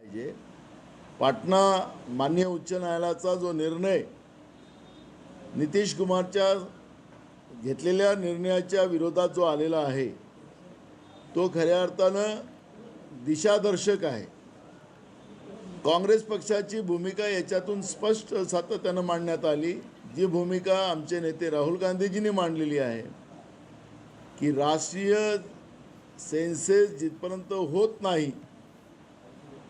पाहिजे. पाटणा मान्य उच्च न्यायालयाचा जो निर्णय नितीश कुमारच्या घेतलेल्या निर्णयाच्या विरोधात जो आलेला आहे तो खऱ्या अर्थानं दिशादर्शक आहे. काँग्रेस पक्षाची भूमिका याच्यातून स्पष्ट सातत्यानं मांडण्यात आली. जी भूमिका आमचे नेते राहुल गांधीजींनी मांडलेली आहे की राष्ट्रीय सेन्सेस जिथपर्यंत होत नाही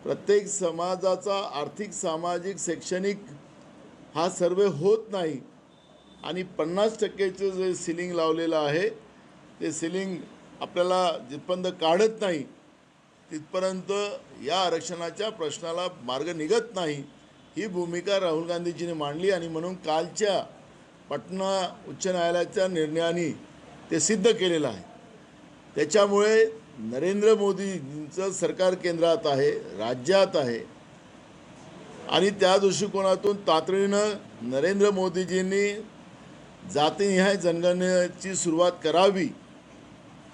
प्रत्येक समाजाचा आर्थिक सामाजिक शैक्षणिक हा सर्वे होत नाही. आणि पन्नास टक्केचं जे सिलिंग लावलेलं आहे ते सिलिंग आपल्याला जिथपर्यंत काढत नाही तिथपर्यंत या आरक्षणाच्या प्रश्नाला मार्ग निघत नाही. ही भूमिका राहुल गांधीजीने मांडली आणि म्हणून कालच्या पटना उच्च न्यायालयाच्या निर्णयाने ते सिद्ध केलेलं आहे. त्याच्यामुळे नरेंद्र मोदींचं सरकार केंद्रात आहे राज्यात आहे. आणि त्या दृष्टिकोनातून तातडीनं नरेंद्र मोदीजींनी जातीनिहाय जनगणनेची सुरुवात करावी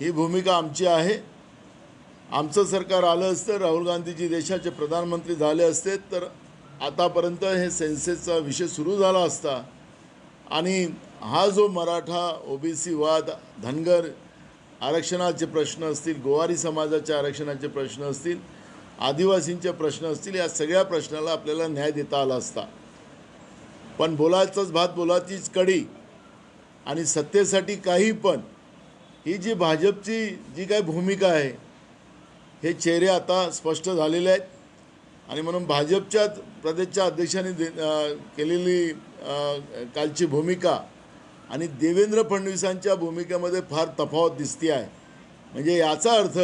ही भूमिका आमची आहे. आमचं सरकार आलं असतं राहुल गांधीजी देशाचे प्रधानमंत्री झाले असते तर आतापर्यंत हे सेन्सेसचा विषय सुरू झाला असता. आणि हा जो मराठा ओबीसी वाद धनगर आरक्षणाचे प्रश्न असतील गोवारी समाजाच्या आरक्षणाचे प्रश्न असतील आदिवासींचे प्रश्न असतील या सगळ्या प्रश्नाला आपल्याला न्याय देता आला असता. पण बोलायचंच भात बोलायचीच कडी आणि सत्तेसाठी काही पण ही जी भाजपची जी काही भूमिका आहे हे चेहरे आता स्पष्ट झालेले आहेत. आणि म्हणून भाजपच्या प्रदेशच्या अध्यक्षांनी दे केलेली कालची भूमिका आणि देवेंद्र फडणवीसांच्या भूमिकेमध्ये फार तफावत दिसते आहे. म्हणजे याचा अर्थ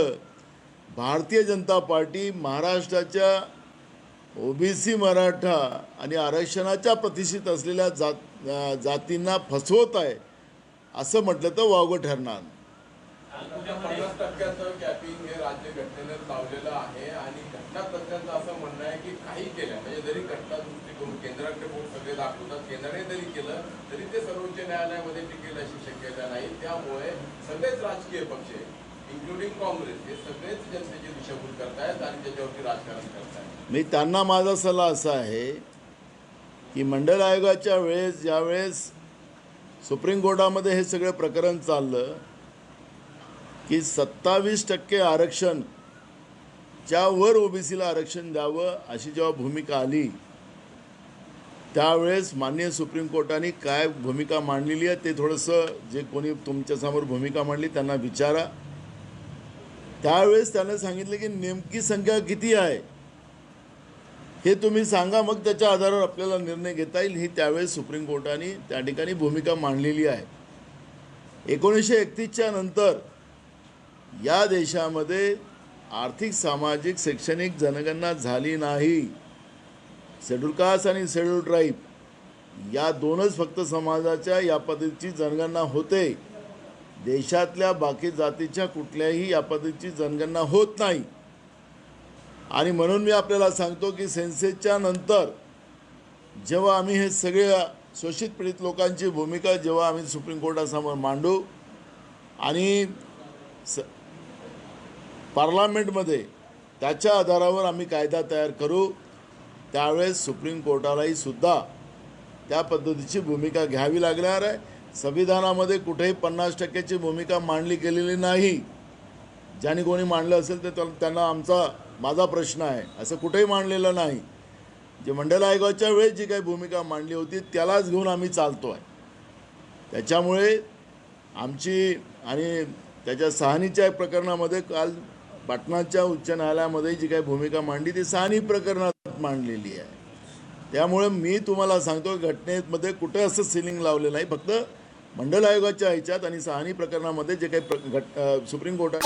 भारतीय जनता पार्टी महाराष्ट्राच्या ओबीसी मराठा आणि आरक्षणाच्या प्रतिष्ठित असलेल्या जात जातींना फसवत आहे असं म्हटलं तर वावगं ठरणार. आहे आणि घटना तज्ञांचं असं म्हणणं आहे की काही केल्या म्हणजे जरी घटना दृष्टिकोन केंद्राकडे बोट सगळे दाखवतात केंद्राने जरी केलं तरी ते सर्वोच्च न्यायालयामध्ये टिकेल अशी शक्यता नाही. त्यामुळे सगळेच राजकीय पक्ष इन्क्लुडिंग काँग्रेस हे सगळेच जनतेची दिशाभूल करतायत आणि त्याच्यावरती राजकारण करतायत. मी त्यांना माझा सल्ला असा आहे की मंडल आयोगाच्या वेळेस ज्यावेळेस सुप्रीम कोर्टामध्ये हे सगळं प्रकरण चाललं की सत्तावीस टक्के आरक्षण वर ओबीसीला आरक्षण द्यावं अशी जेव्हा भूमिका आली त्यावेळेस माननीय सुप्रीम कोर्टाने काय भूमिका मांडलेली आहे ते थोडंसं जे कोणी तुमच्यासमोर भूमिका मांडली त्यांना विचारा. त्यावेळेस त्यानं सांगितलं की नेमकी संख्या किती आहे? हे तुम्ही सांगा मग त्याच्या आधारावर आपल्याला निर्णय घेता येईल. ही त्यावेळेस सुप्रीम कोर्टाने त्या ठिकाणी भूमिका मांडलेली आहे. एकोणीसशे एकतीसच्या नंतर या देशामध्ये आर्थिक सामाजिक शैक्षणिक जनगणना झाली नाही. शेड्यूल कास्ट आणि शेड्यूल ट्राईब या दोनच फक्त समाजाच्या या पद्धतीची जनगणना होते. देशातल्या बाकी जातीच्या कुठल्याही या पद्धतीची जनगणना होत नाही. आणि म्हणून मी आपल्याला सांगतो की सेन्सेसच्या नंतर जेव्हा आम्ही हे सगळ्या शोषित पीडित लोकांची भूमिका जेव्हा आम्ही सुप्रीम कोर्टासमोर मांडू आणि स पार्लामेंटमध्ये त्याच्या आधारावर आम्ही कायदा तयार करू. त्यावेळेस सुप्रीम कोर्टालाही सुद्धा त्या पद्धतीची भूमिका घ्यावी लागणार आहे. संविधानामध्ये कुठेही पन्नास टक्क्याची भूमिका मांडली गेलेली नाही. ज्याने कोणी मांडलं असेल तर त्यांना आमचा माझा प्रश्न आहे. असं कुठेही मांडलेलं नाही. जे मंडल आयोगाच्या वेळेस जी काही भूमिका मांडली होती त्यालाच घेऊन आम्ही चालतो आहे त्याच्यामुळे आमची आणि त्याच्या सहानीच्या प्रकरणामध्ये काल पाटणाच्या उच्च न्यायालयामध्ये जी काही भूमिका मांडली ती सहानी प्रकरणात मांडलेली आहे. त्यामुळे मी तुम्हाला सांगतो घटनेमध्ये कुठे असं सिलिंग लावलेलं नाही. फक्त मंडल आयोगाच्या ह्याच्यात आणि सहानी प्रकरणामध्ये जे काही प्र घट सुप्रीम कोर्टात